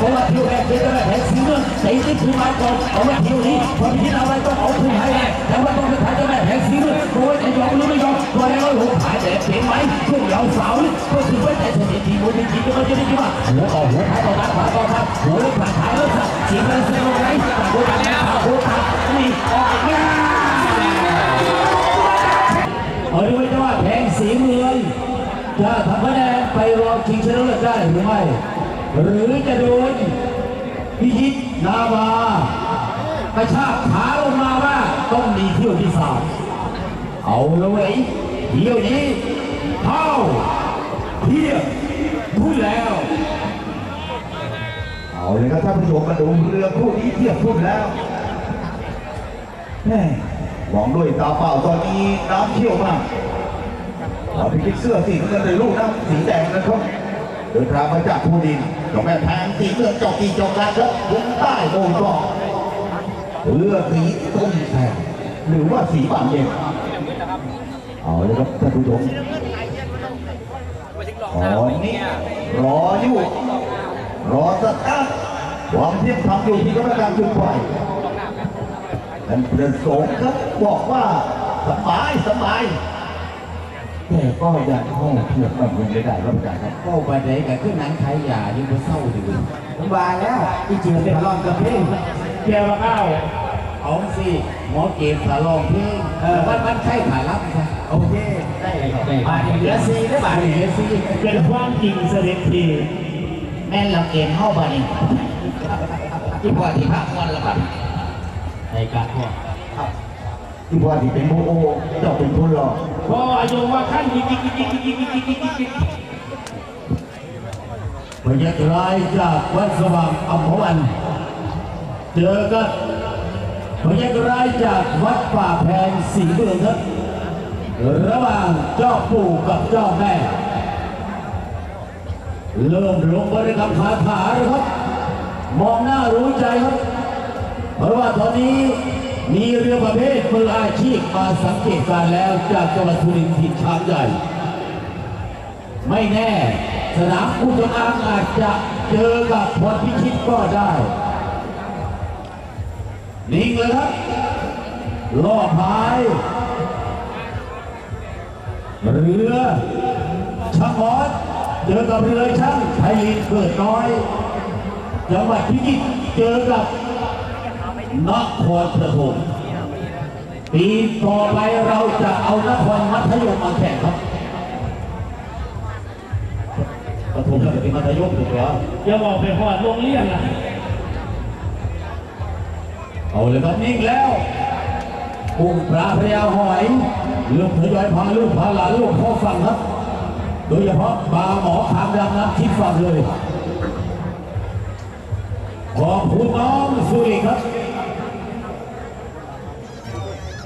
เพราะว่าเที่ยวแรกเป็นตั้งแต่แผงสีเงินใส่ที่คือไม้กอนเอาว้เที่ยวนี้พอพิจาราไว้ต้องเอาคืนให้ได้แต่ว่าต้องไปขายตั้งแต่แผงสีเงินโอ้ยจะยอมหรือไม่ยอมตัวแล้วหัวขายแต่เพียงไหมช่วงยาวสาวก็ถือว่าแต่เสน่ห์ดีโมดีจริงก็ไม่ได้คิดว่าหัวออกหัวท้ายต่อหน้าขวาต่อครับหัวเล็กผ่าท้ายแล้วสักเสียงกันเสียงอะไรต่างคนต่างขาหัวขานี่ออกมาเอาดูไว้ด้วยว่าแพงสีเมืองจะทำคะแนนไปรองชิงชนะเลิศได้หรือไม่ หรือจะโดนพิชิตนาวากระชากขาลงมาว่าต้องมีเที่ยวที่สามเอาเลยเที่ยวนี้เข้าเทียบพูดแล้ว เอาเลยครับท่านผู้ชมมาดูเรือคู่นี้เทียบทุ่นแล้วแม่มองด้วยตาเปล่าตอนนี้น้ำเชี่ยวมากเอาพิชิตเสื้อสีเงินเลยลูกน้ำสีแดงนะครับเดินทางมาจากภูดิน เจอกแม่แพงสีเงินจอกกีจอกกันครับคุงใต้โดยก็เรือสีต้มแทงหรือว่าสีบานเย็นเอาเลยครับท่านผู้ชมอ๋อนี่รออยู่ รอสักพักความเที่ยงทำอยู่ที่กรรมการจุดไฟท่านประสงค์ครับบอกว่าสบายสบาย แต่ก็ยังเข้าเทียบกับยังไม่ได้รับการครับเข้าไปไหนกับขึ้นหนังขายยายังไปเศร้าอยู่ผมว่าแล้วที่จริงเป็นร้องกับเพลงเกี่ยวกับข้าวเอาสิหมอเกมขาลองเพลงเออมันมันใช่ขารับใช่โอเคได้เลยครับบาทเหลือซีได้บาทเหลือสิเป็นความจริงเสด็จทีแม่นเราเกณฑ์เข้าบาทนี่ที่พอที่พักวันละบาทในการพ่อ ที่ว่าที่เป็นโมโอเจ้าเป็นคนหลอกพออายุว่าขั้นยิกยิกยิกยิกยิกยิกยิกยิกยิกยิกพยักรายจากวัดสว่างอัมพวัน เจอกันพยักรายจากวัดป่าแพงสีเมืองครับระหว่างเจ้าปู่กับเจ้าแม่ เริ่มลงบริกรรมคาถาเลยครับ มองหน้ารู้ใจครับ เพราะว่าตอนนี้ มีเรือประเภทมืออาชีพมาสังเกตการแล้วจากจังหวัดสุรินทร์ถิ่ช้างใหญ่ ไม่แน่ สนามอุจจาระอาจจะเจอกับพรพิชิตก็ได้ นิ่งเลยครับล่อพายเรือช่างออดเจอกับเรือช่างไทยลินเกิดน้อย จังหวัดพิจิตรเจอกับ นครปฐมปีต่อไปเราจะเอานครมัธยมมาแข่งครับปฐมจะเป็นมัธยมถูกแล้วอย่าบอกไปหอดโรงเรียนล่ะเอาเลยครับนิ่งแล้วกุ้งปลาพญาหอยลูกทยอยพาลูกพาหลานลูกเข้าฝั่งครับ โดยเฉพาะปลาหมอขามดำน้ำทิพย์ฝั่งเลยขอบคุณน้องสุริครับ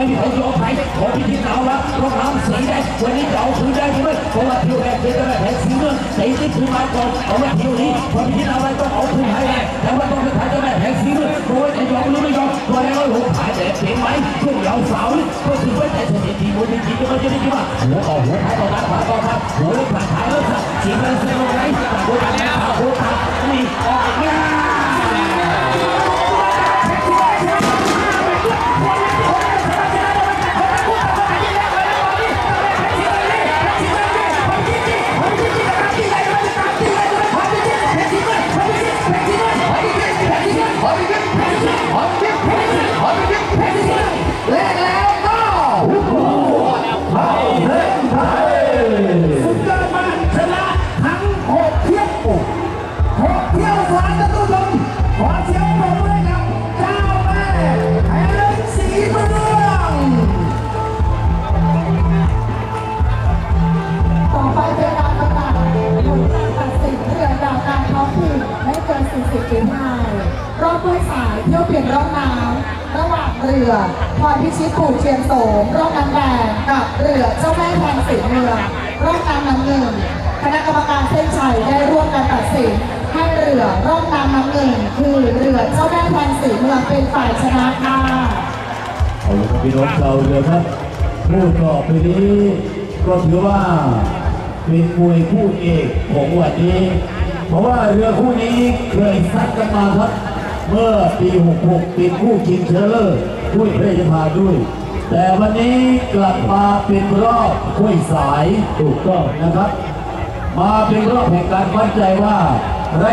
ไม่มีใครยอมใครขอพี่ที่เอาละเพราะน้ำสีแดงวันนี้เราถือได้ด้วยเพราะว่าผิวแดงเป็นตั้งแต่แผงสีเงินใส่ที่ถือมาก่อนเอาไว้เที่ยวนี้พอพี่ที่เอาไว้ต้องเอาคืนให้ได้แต่ว่าต้องเปขายตั้งแต่แผงสีเงินโอ้ยจะยอมหรือไม่ยอมตัวแล้วหัวขายแต่เพียงไหมช่วงเราสาวก็ถือว่าแต่เสน่ห์ดีบนดีจริงก็ไม่ได้คิดว่าหัวออกหัว องถิ่นไม่เกิน40ฝีพายรอบด้วยสายเที่ยวเปลี่ยนร่อบน้ำระหว่างเรือพรพิชิตปู่เทียนโสมร่องน้ำแดงกับเรือเจ้าแม่แทนสีเมืองร่องน้ำน้ำเงินคณะกรรมการเส้นชัยได้ร่วมกันตัดสินให้เรือร่องน้ำน้ำเงินคือเรือเจ้าแม่แทนสีเมืองเป็นฝ่ายชนะค่ะเอาละครับพี่น้องชาวเรือครับผู้ต่อไปนี้ก็ถือว่าเป็นมวยคู่เอกของวันนี้ เพราะว่าเรือคู่นี้เคยซัดกันมาครับ เมื่อปี 66 เป็นคู่ชิงเชลเลอร์ด้วยพระราชทานด้วย แต่วันนี้กลับมาเป็นรอบถ้วยสายถูกต้องนะครับ มาเป็นรอบแห่งการวัดใจว่า